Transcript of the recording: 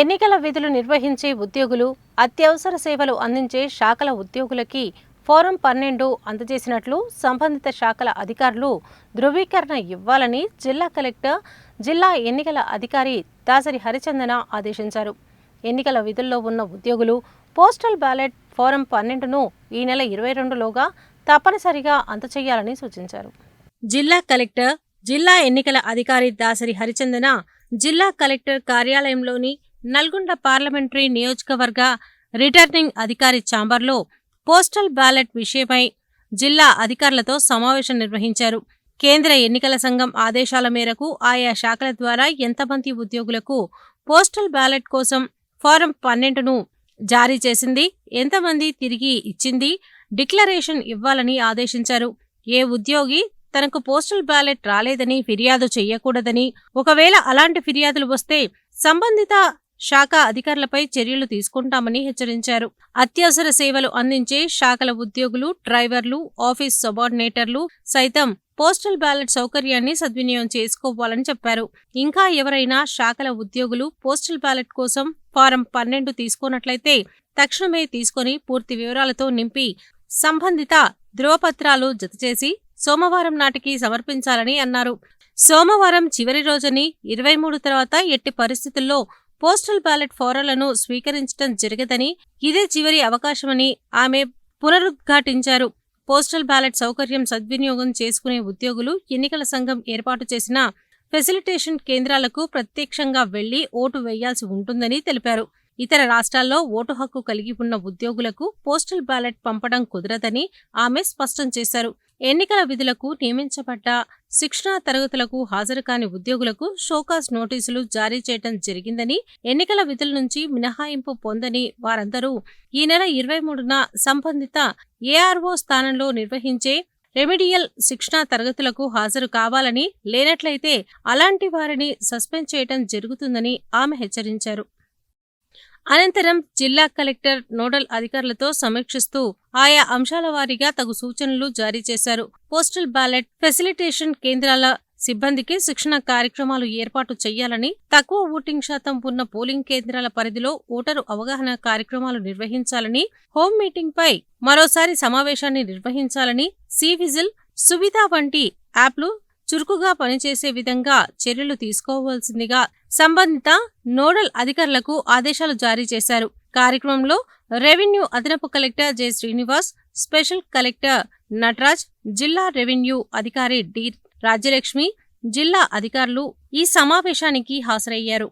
ఎన్నికల విధులు నిర్వహించే ఉద్యోగులు అత్యవసర సేవలు అందించే శాఖల ఉద్యోగులకి ఫోరం పన్నెండు అందజేసినట్లు సంబంధిత శాఖల అధికారులు ధృవీకరణ ఇవ్వాలని జిల్లా కలెక్టర్ జిల్లా ఎన్నికల అధికారి దాసరి హరిచందన ఆదేశించారు. ఎన్నికల విధుల్లో ఉన్న ఉద్యోగులు పోస్టల్ బ్యాలెట్ ఫోరం పన్నెండును ఈ నెల ఇరవై రెండులోగా తప్పనిసరిగా అందచేయాలని సూచించారు. జిల్లా కలెక్టర్ జిల్లా ఎన్నికల అధికారి దాసరి హరిచందన జిల్లా కలెక్టర్ కార్యాలయంలోని నల్గొండ పార్లమెంటరీ నియోజకవర్గ రిటర్నింగ్ అధికారి ఛాంబర్లో పోస్టల్ బ్యాలెట్ విషయమై జిల్లా అధికారులతో సమావేశం నిర్వహించారు. కేంద్ర ఎన్నికల సంఘం ఆదేశాల మేరకు ఆయా శాఖల ద్వారా ఎంతమంది ఉద్యోగులకు పోస్టల్ బ్యాలెట్ కోసం ఫారం పన్నెండును జారీ చేసింది ఎంతమంది తిరిగి ఇచ్చింది డిక్లరేషన్ ఇవ్వాలని ఆదేశించారు. ఏ ఉద్యోగి తనకు పోస్టల్ బ్యాలెట్ రాలేదని ఫిర్యాదు చేయకూడదని ఒకవేళ అలాంటి ఫిర్యాదులు వస్తే సంబంధిత శాఖ అధికారులపై చర్యలు తీసుకుంటామని హెచ్చరించారు. అత్యవసర సేవలు అందించే శాఖల ఉద్యోగులు డ్రైవర్లు ఆఫీస్ సబార్డినేటర్లు సైతం పోస్టల్ బ్యాలెట్ సౌకర్యాన్ని సద్వినియోగం చేసుకోవాలని చెప్పారు. ఇంకా ఎవరైనా శాఖల ఉద్యోగులు పోస్టల్ బ్యాలెట్ కోసం ఫారం పన్నెండు తీసుకున్నట్లయితే తక్షణమే తీసుకొని పూర్తి వివరాలతో నింపి సంబంధిత ధ్రువపత్రాలు జతచేసి సోమవారం నాటికి సమర్పించాలని అన్నారు. సోమవారం చివరి రోజుని ఇరవై మూడు తర్వాత ఎట్టి పరిస్థితుల్లో పోస్టల్ బ్యాలెట్ ఫారాలను స్వీకరించడం జరగదని ఇదే చివరి అవకాశమని ఆమె పునరుద్ఘాటించారు. పోస్టల్ బ్యాలెట్ సౌకర్యం సద్వినియోగం చేసుకునే ఉద్యోగులు ఎన్నికల సంఘం ఏర్పాటు చేసిన ఫెసిలిటేషన్ కేంద్రాలకు ప్రత్యక్షంగా వెళ్ళి ఓటు వేయాల్సి ఉంటుందని తెలిపారు. ఇతర రాష్ట్రాల్లో ఓటు హక్కు కలిగి ఉన్న ఉద్యోగులకు పోస్టల్ బ్యాలెట్ పంపడం కుదరదని ఆమె స్పష్టం చేశారు. ఎన్నికల విధులకు నియమించబడ్డ శిక్షణా తరగతులకు హాజరు కాని ఉద్యోగులకు షోకాస్ నోటీసులు జారీ చేయడం జరిగిందని ఎన్నికల విధుల నుంచి మినహాయింపు పొందని వారందరూ ఈ నెల ఇరవై మూడున సంబంధిత ఏఆర్ఓ స్థానంలో నిర్వహించే రెమిడియల్ శిక్షణా తరగతులకు హాజరు కావాలని లేనట్లయితే అలాంటి వారిని సస్పెండ్ చేయడం జరుగుతుందని ఆమె హెచ్చరించారు. అనంతరం జిల్లా కలెక్టర్ నోడల్ అధికారులతో సమీక్షిస్తూ ఆయా అంశాల వారీగా తగు సూచనలు జారీ చేశారు. పోస్టల్ బ్యాలెట్ ఫెసిలిటేషన్ కేంద్రాల సిబ్బందికి శిక్షణ కార్యక్రమాలు ఏర్పాటు చేయాలని తక్కువ ఓటింగ్ శాతం ఉన్న పోలింగ్ కేంద్రాల పరిధిలో ఓటరు అవగాహన కార్యక్రమాలు నిర్వహించాలని హోమ్ మీటింగ్ పై మరోసారి సమావేశాన్ని నిర్వహించాలని సి విజిల్ సువిధ వంటి యాప్లు చురుకుగా పనిచేసే విధంగా చర్యలు తీసుకోవాల్సిందిగా సంబంధిత నోడల్ అధికారులకు ఆదేశాలు జారీ చేశారు. కార్యక్రమంలో రెవెన్యూ అదనపు collector J. Srinivas special collector Nataraj జిల్లా రెవెన్యూ అధికారి డి. రాజ్యలక్ష్మి జిల్లా అధికారులు ఈ సమావేశానికి హాజరయ్యారు.